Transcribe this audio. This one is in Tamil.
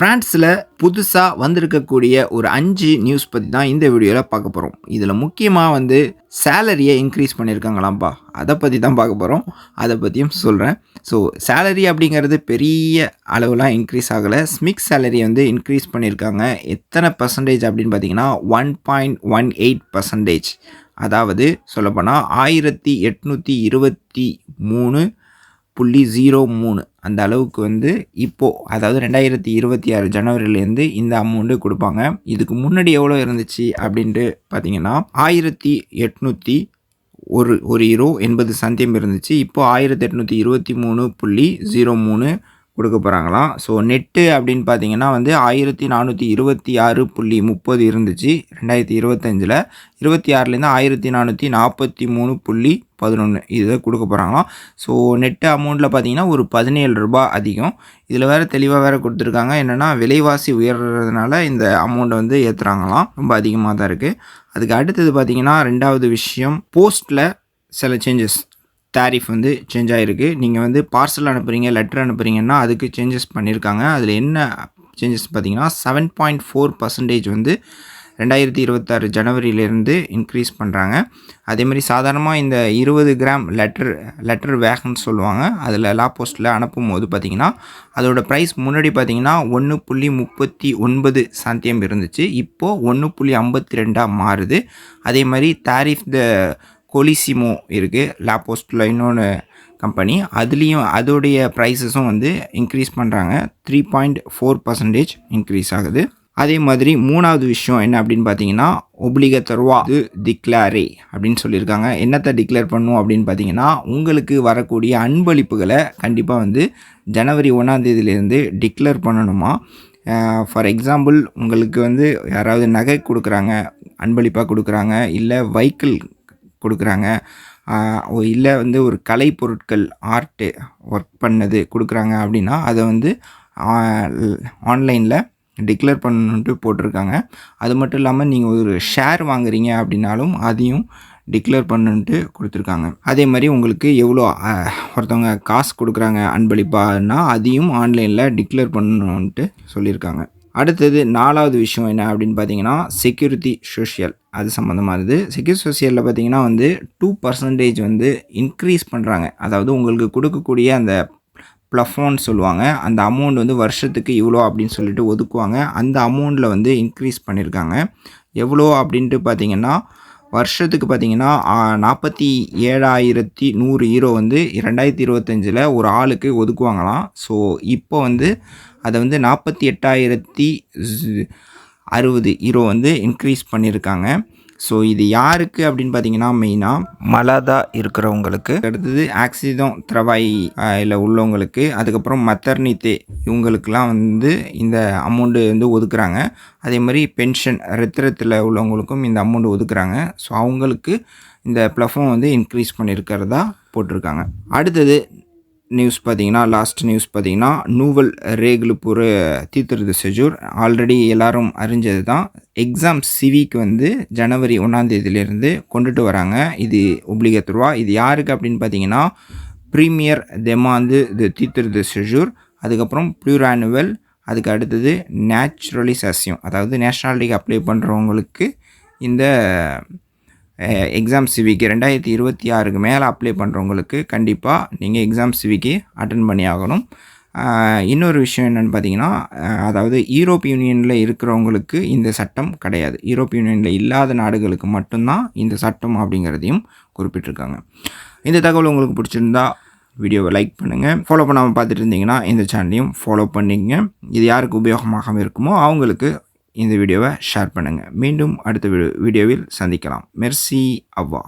ஃப்ரான்ஸில் புதுசாக வந்திருக்கக்கூடிய ஒரு அஞ்சு நியூஸ் பற்றி தான் இந்த வீடியோவில் பார்க்க போகிறோம் இதில் முக்கியமாக வந்து சேலரியை இன்க்ரீஸ் பண்ணியிருக்காங்களாம்ப்பா அதை பற்றி தான் பார்க்க போகிறோம் அதை பற்றியும் சொல்கிறேன் ஸோ சேலரி அப்படிங்கிறது பெரிய அளவுலாம் இன்க்ரீஸ் ஆகலை. ஸ்மிக் சேலரி வந்து இன்க்ரீஸ் பண்ணியிருக்காங்க. எத்தனை பர்சன்டேஜ் அப்படின்னு பார்த்தீங்கன்னா one point one eight percentage அதாவது சொல்லப்போனால் ஆயிரத்தி எட்நூற்றி இருபத்தி மூணு புள்ளி ஜீரோ மூணு. அந்த அளவுக்கு வந்து இப்போது அதாவது ரெண்டாயிரத்தி இருபத்தி ஆறு ஜனவரிலேருந்து இந்த அமௌண்ட்டு கொடுப்பாங்க. இதுக்கு முன்னாடி எவ்வளோ இருந்துச்சு அப்படின்ட்டு பார்த்தீங்கன்னா ஆயிரத்தி எட்நூற்றி ஒரு ஒரு ஹீரோ எண்பது சந்தியம் இருந்துச்சு. இப்போது ஆயிரத்தி எட்நூற்றி இருபத்தி மூணு புள்ளி ஜீரோ மூணு கொடுக்க போகிறாங்களாம் ஸோ நெட்டு அப்படின்னு பார்த்தீங்கன்னா வந்து ஆயிரத்தி நானூற்றி இருபத்தி ஆறு புள்ளி முப்பது இருந்துச்சு ரெண்டாயிரத்தி இருபத்தஞ்சில். இருபத்தி ஆறுலேருந்து ஆயிரத்தி நானூற்றி நாற்பத்தி மூணு புள்ளி பதினொன்று இதை கொடுக்க போகிறாங்களாம் ஸோ நெட்டு அமௌண்ட்டில் பார்த்தீங்கன்னா ஒரு பதினேழு ரூபாய் அதிகம். இதில் வேறு தெளிவாக வேறு கொடுத்துருக்காங்க. என்னென்னா விலைவாசி உயர்றதுனால இந்த அமௌண்ட்டை வந்து ஏற்றுறாங்களாம் ரொம்ப அதிகமாக தான் இருக்குது அதுக்கு அடுத்தது பார்த்தீங்கன்னா ரெண்டாவது விஷயம் போஸ்ட்டில் சில சேஞ்சஸ் டேரிஃப் வந்து சேஞ்ச் ஆகிருக்கு நீங்கள் வந்து பார்சல் அனுப்புகிறீங்க லெட்டர் அனுப்புகிறீங்கன்னா அதுக்கு சேஞ்சஸ் பண்ணியிருக்காங்க அதில் என்ன சேஞ்சஸ் பார்த்தீங்கன்னா செவன் பாயிண்ட் ஃபோர் பர்சன்டேஜ் வந்து ரெண்டாயிரத்தி இருபத்தாறு ஜனவரியிலேருந்து இன்க்ரீஸ் பண்ணுறாங்க அதேமாதிரி சாதாரணமாக இந்த இருபது கிராம் லெட்டர் லெட்டர் வேகன்னு சொல்லுவாங்க. அதில் லா போஸ்ட்டில் அனுப்பும் போது பார்த்திங்கன்னா அதோடய ப்ரைஸ் முன்னாடி பார்த்திங்கன்னா ஒன்று புள்ளி முப்பத்தி ஒன்பது சாந்தியம் இருந்துச்சு. இப்போது ஒன்று புள்ளி ஐம்பத்தி ரெண்டாக மாறுது. அதே மாதிரி தாரிஃப் த கொலிசிமோ இருக்குது லாபோஸ்டில் இன்னொன்று கம்பெனி அதுலேயும் அதோடைய ப்ரைஸஸும் வந்து இன்க்ரீஸ் பண்ணுறாங்க three point four percentage increase ஆகுது. அதே மாதிரி மூணாவது விஷயம் என்ன அப்படின்னு பார்த்தீங்கன்னா ஒப்ளிகத்தர்வா இது டிக்ளேரே அப்படின்னு சொல்லியிருக்காங்க. என்னத்தை டிக்ளேர் பண்ணும் அப்படின்னு பார்த்தீங்கன்னா உங்களுக்கு வரக்கூடிய அன்பளிப்புகளை கண்டிப்பாக வந்து ஜனவரி ஒன்றாந்தேதியிலேருந்து டிக்ளேர் பண்ணணுமா? ஃபார் எக்ஸாம்பிள் உங்களுக்கு வந்து யாராவது நகை கொடுக்குறாங்க அன்பளிப்பாக கொடுக்குறாங்க இல்லை வைக்கிள் கொடுக்குறாங்க. இல்லை வந்து ஒரு கலை பொருட்கள் ஆர்ட்டு ஒர்க் பண்ணது கொடுக்குறாங்க அப்படின்னா அதை வந்து ஆன்லைனில் டிக்ளேர் பண்ணணுன்ட்டு போட்டிருக்காங்க. அது மட்டும் இல்லாமல் நீங்கள் ஒரு ஷேர் வாங்குறீங்க அப்படின்னாலும் அதையும் டிக்ளேர் பண்ணுன்ட்டு கொடுத்துருக்காங்க. அதே மாதிரி உங்களுக்கு எவ்வளோ ஒருத்தவங்க காசு கொடுக்குறாங்க அன்பளிப்பானா அதையும் ஆன்லைனில் டிக்ளேர் பண்ணணுன்ட்டு சொல்லியிருக்காங்க. அடுத்தது நாலாவது விஷயம் என்ன அப்படின்னு பார்த்தீங்கன்னா செக்யூரிட்டி சோஷியல் அது சம்மந்தமானது செக்யூர் சோசியலில் பார்த்தீங்கன்னா வந்து டூ பர்சன்டேஜ் வந்து இன்க்ரீஸ் பண்ணுறாங்க அதாவது உங்களுக்கு கொடுக்கக்கூடிய அந்த ப்ளஃபோன்னு சொல்லுவாங்க. அந்த அமௌண்ட் வந்து வருஷத்துக்கு இவ்வளோ அப்படின்னு சொல்லிட்டு ஒதுக்குவாங்க. அந்த அமௌண்ட்டில் வந்து இன்க்ரீஸ் பண்ணியிருக்காங்க. எவ்வளோ அப்படின்ட்டு பார்த்தீங்கன்னா வருஷத்துக்கு பார்த்தீங்கன்னா நாற்பத்தி ஏழாயிரத்தி நூறு ஹீரோ வந்து ரெண்டாயிரத்தி இருபத்தஞ்சில் ஒரு ஆளுக்கு ஒதுக்குவாங்களாம். ஸோ இப்போ வந்து அதை வந்து நாற்பத்தி எட்டாயிரத்தி அறுபது ஹீரோ வந்து இன்க்ரீஸ் பண்ணியிருக்காங்க. ஸோ இது யாருக்கு அப்படின்னு பார்த்தீங்கன்னா மெயினாக மலாதா இருக்கிறவங்களுக்கு. அடுத்தது ஆக்சிதம் திரவாய் இல்லை உள்ளவங்களுக்கு அதுக்கப்புறம் மத்தர்னித்தே இவங்களுக்கெல்லாம் வந்து இந்த அமௌண்ட்டு வந்து ஒதுக்குறாங்க. அதே மாதிரி பென்ஷன் ரத்திரத்தில் உள்ளவங்களுக்கும் இந்த அமௌண்ட் ஒதுக்குறாங்க. ஸோ அவங்களுக்கு இந்த ப்ளஃபம் வந்து இன்க்ரீஸ் பண்ணியிருக்கிறதா போட்டிருக்காங்க. அடுத்தது நியூஸ் பார்த்தீங்கன்னா லாஸ்ட் நியூஸ் பார்த்தீங்கன்னா நூவல் ரேகுலு பூர செஜூர் ஆல்ரெடி எல்லாரும் அறிஞ்சது தான். எக்ஸாம் சிவிக்கு வந்து ஜனவரி ஒன்றாந்தேதியிலேருந்து கொண்டுட்டு வராங்க. இது ஒப்ளிகத்துருவா இது யாருக்கு அப்படின்னு பார்த்தீங்கன்னா ப்ரீமியர் தெமாந்து இது தீர்த்துறது செஜூர் அதுக்கப்புறம் ப்ளூர் அதுக்கு அடுத்தது நேச்சுரலிசேஷன் அதாவது நேஷ்னாலிட்டிக்கு அப்ளை பண்ணுறவங்களுக்கு இந்த எக்ஸாம் சிவிக்கு ரெண்டாயிரத்தி இருபத்தி ஆறுக்கு மேலே அப்ளை பண்ணுறவங்களுக்கு கண்டிப்பாக நீங்கள் எக்ஸாம் சிவிக்கு அட்டன் பண்ணி ஆகணும். இன்னொரு விஷயம் என்னென்னு பார்த்தீங்கன்னா அதாவது யூரோப் யூனியனில் இருக்கிறவங்களுக்கு இந்த சட்டம் கிடையாது. யூரோப் யூனியனில் இல்லாத நாடுகளுக்கு மட்டும்தான் இந்த சட்டம் அப்படிங்கிறதையும் குறிப்பிட்டிருக்காங்க. இந்த தகவல் உங்களுக்கு பிடிச்சிருந்தா வீடியோவை லைக் பண்ணுங்கள் ஃபாலோ பண்ணாமல் பார்த்துட்டு இருந்தீங்கன்னா இந்த சேனலையும் ஃபாலோ பண்ணிங்க இது யாருக்கு உபயோகமாக இருக்குமோ அவங்களுக்கு இந்த வீடியோவை ஷேர் பண்ணுங்கள் மீண்டும் அடுத்த வீடியோவில் சந்திக்கலாம். மெர்சி அவ்வா